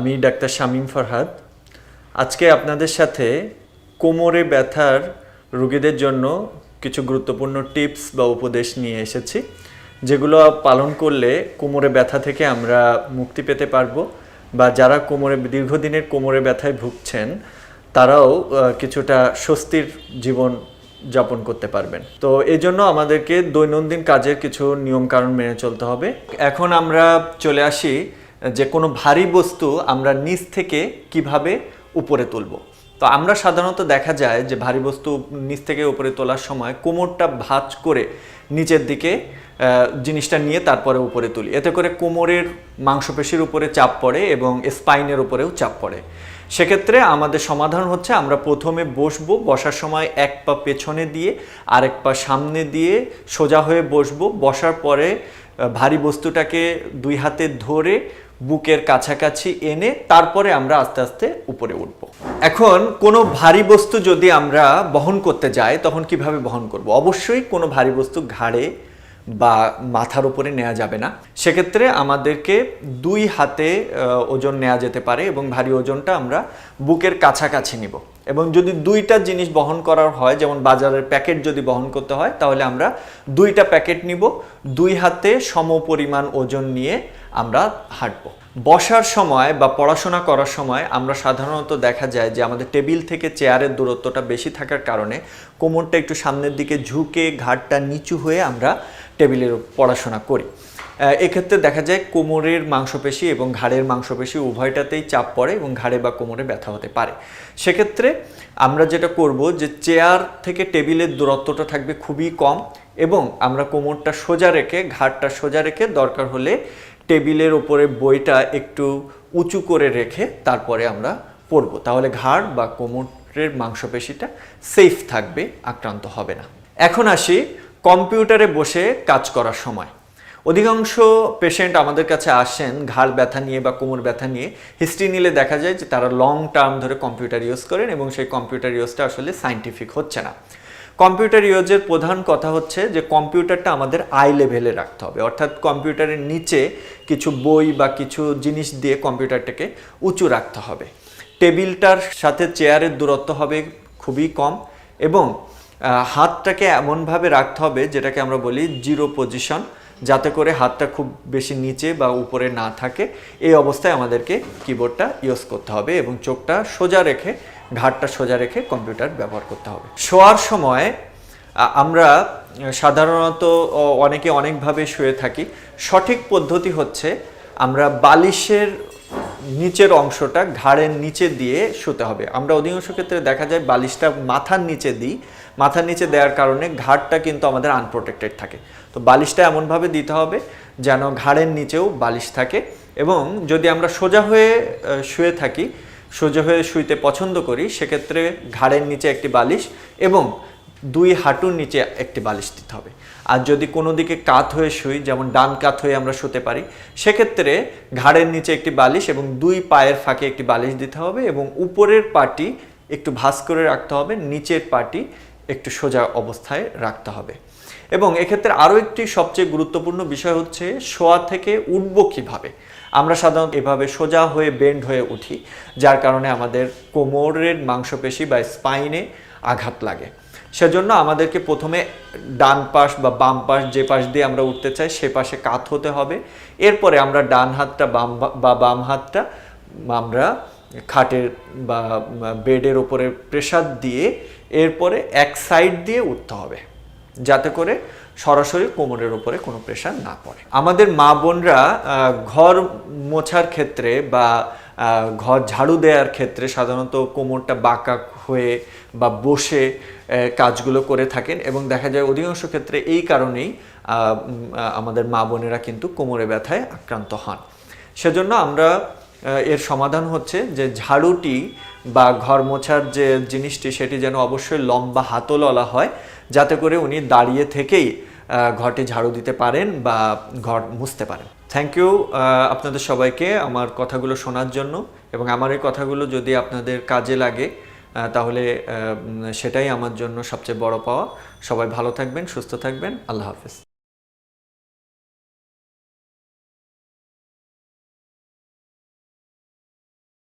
আমি ডাক্তার শামীম ফরহাদ। আজকে আপনাদের সাথে কোমরে ব্যথার রোগীদের জন্য কিছু গুরুত্বপূর্ণ টিপস বা উপদেশ নিয়ে এসেছি, যেগুলো পালন করলে কোমরে ব্যথা থেকে আমরা মুক্তি পেতে পারব বা যারা কোমরে, দীর্ঘদিনের কোমরে ব্যথায় ভুগছেন, তারাও কিছুটা স্বস্তির জীবন যাপন করতে পারবেন। তো এই জন্য আমাদেরকে দৈনন্দিন কাজের কিছু নিয়মকানুন মেনে চলতে হবে। এখন আমরা চলে আসি যে কোনো ভারী বস্তু আমরা নিচ থেকে কীভাবে উপরে তুলব। তো আমরা সাধারণত দেখা যায় যে ভারী বস্তু নিচ থেকে উপরে তোলার সময় কোমরটা ভাঁজ করে নিচের দিকে জিনিসটা নিয়ে তারপরে উপরে তুলি। এতে করে কোমরের মাংসপেশির উপরে চাপ পড়ে এবং স্পাইনের উপরেও চাপ পড়ে। সেক্ষেত্রে আমাদের সমাধান হচ্ছে আমরা প্রথমে বসবো, বসার সময় এক পা পেছনে দিয়ে আরেক পা সামনে দিয়ে সোজা হয়ে বসবো। বসার পরে ভারী বস্তুটাকে দুই হাতে ধরে বুকের কাছাকাছি এনে তারপরে আমরা আস্তে আস্তে উপরে উঠব। এখন কোনো ভারী বস্তু যদি আমরা বহন করতে যাই, তখন কীভাবে বহন করব? অবশ্যই কোনো ভারী বস্তু ঘাড়ে বা মাথার উপরে নেওয়া যাবে না। সেক্ষেত্রে আমাদেরকে দুই হাতে ওজন নেওয়া যেতে পারে এবং ভারী ওজনটা আমরা বুকের কাছাকাছি নিব। এবং যদি দুইটা জিনিস বহন করার হয়, যেমন বাজারের প্যাকেট যদি বহন করতে হয়, তাহলে আমরা দুইটা প্যাকেট নিব, দুই হাতে সম পরিমাণ ওজন নিয়ে আমরা হাঁটবো। বসার সময় বা পড়াশোনা করার সময় আমরা সাধারণত দেখা যায় যে আমাদের টেবিল থেকে চেয়ারের দূরত্বটা বেশি থাকার কারণে কোমরটা একটু সামনের দিকে ঝুঁকে ঘাটটা নিচু হয়ে আমরা টেবিলের পড়াশোনা করি। এক্ষেত্রে দেখা যায় কোমরের মাংসপেশি এবং ঘাড়ের মাংসপেশি উভয়টাতেই চাপ পড়ে এবং ঘাড়ে বা কোমরে ব্যথা হতে পারে। সেক্ষেত্রে আমরা যেটা করব যে চেয়ার থেকে টেবিলের দূরত্বটা থাকবে খুবই কম এবং আমরা কোমরটা সোজা রেখে, ঘাড়টা সোজা রেখে দরকার হলে টেবিলের ওপরে বইটা একটু উঁচু করে রেখে তারপরে আমরা পড়ব। তাহলে ঘাড় বা কোমরের মাংসপেশিটা সেফ থাকবে, আক্রান্ত হবে না। এখন আসি কম্পিউটারে বসে কাজ করার সময়। অধিকাংশ পেশেন্ট আমাদের কাছে আসেন, ঘাড় ব্যথা নিয়ে বা কোমর ব্যথা নিয়ে। হিস্ট্রি নিলে দেখা যায় যে তারা লং টার্ম ধরে কম্পিউটার ইউজ করেন এবং সেই কম্পিউটার ইউজটা আসলে সাইন্টিফিক হচ্ছে না। কম্পিউটার ইউজের প্রধান কথা হচ্ছে যে কম্পিউটারটা আমাদের আই লেভেলে রাখতে হবে। অর্থাৎ কম্পিউটারের নিচে কিছু বই বা কিছু জিনিস দিয়ে কম্পিউটারটাকে উঁচু রাখতে হবে। টেবিলটার সাথে চেয়ারের দূরত্ব হবে খুবই কম এবং হাতটাকে এমনভাবে রাখতে হবে যেটাকে আমরা বলি জিরো পজিশন যাতে করে হাতটা খুব বেশি নিচে বা উপরে না থাকে। এই অবস্থায় আমাদেরকে কিবোর্ডটা ইউজ করতে হবে এবং চোখটা সোজা রেখে ঘাটটা সোজা রেখে কম্পিউটার ব্যবহার করতে হবে। শোয়ার সময় আমরা সাধারণত অনেকে অনেকভাবে শুয়ে থাকি। সঠিক পদ্ধতি হচ্ছে আমরা বালিশের নিচের অংশটা ঘাড়ের নিচে দিয়ে শুতে হবে। আমরা অধিকাংশ ক্ষেত্রে দেখা যায় বালিশটা মাথার নিচে দিই মাথার নিচে দেওয়ার কারণে ঘাড়টা কিন্তু আমাদের আনপ্রোটেক্টেড থাকে। তো বালিশটা এমনভাবে দিতে হবে যেন ঘাড়ের নিচেও বালিশ থাকে এবং যদি আমরা সোজা হয়ে শুয়ে থাকি, সোজা হয়ে শুইতে পছন্দ করি, সেক্ষেত্রে ঘাড়ের নিচে একটি বালিশ এবং দুই হাঁটুর নিচে একটি বালিশ দিতে হবে। আর যদি কোনো দিকে কাত হয়ে শুই, যেমন ডান কাত হয়ে আমরা শুতে পারি, সেক্ষেত্রে ঘাড়ের নিচে একটি বালিশ এবং দুই পায়ের ফাঁকে একটি বালিশ দিতে হবে এবং উপরের পাটি একটু ভাঁজ করে রাখতে হবে, নিচের পাটি একটু সোজা অবস্থায় রাখতে হবে। এবং এক্ষেত্রে আরও একটি সবচেয়ে গুরুত্বপূর্ণ বিষয় হচ্ছে শোয়া থেকে উঠবো কীভাবে? আমরা সাধারণত এভাবে সোজা হয়ে বেন্ড হয়ে উঠি, যার কারণে আমাদের কোমরের মাংসপেশি বা স্পাইনে আঘাত লাগে। সেজন্য আমাদেরকে প্রথমে ডান পাশ বা বাম পাশ যে পাশ দিয়ে আমরা উঠতে চাই, সে পাশে কাত হতে হবে। এরপরে আমরা ডান হাতটা বাম বা বাম হাতটা আমরা খাটের বা বেডের ওপরে প্রেসার দিয়ে এরপরে এক সাইড দিয়ে উঠতে হবে, যাতে করে সরাসরি কোমরের উপরে কোনো প্রেশার না পড়ে। আমাদের মা বোনরা ঘর মোছার ক্ষেত্রে বা ঘর ঝাড়ু দেওয়ার ক্ষেত্রে সাধারণত কোমরটা বাঁকা হয়ে বা বসে কাজগুলো করে থাকেন এবং দেখা যায় অধিকাংশ ক্ষেত্রে এই কারণেই আমাদের মা বোনেরা কিন্তু কোমরে ব্যথায় আক্রান্ত হন। সেজন্য আমরা এর সমাধান হচ্ছে যে ঝাড়ুটি বা ঘর মোছার যে জিনিসটি সেটি যেন অবশ্যই লম্বা হাতলওয়ালা হয়, যাতে করে উনি দাঁড়িয়ে থেকেই ঘরটি ঝাড়ু দিতে পারেন বা ঘর মুছতে পারেন। থ্যাংক ইউ আপনাদের সবাইকে আমার কথাগুলো শোনার জন্য এবং আমার এই কথাগুলো যদি আপনাদের কাজে লাগে তাহলে সেটাই আমার জন্য সবচেয়ে বড় পাওয়া। সবাই ভালো থাকবেন, সুস্থ থাকবেন। আল্লাহ হাফেজ।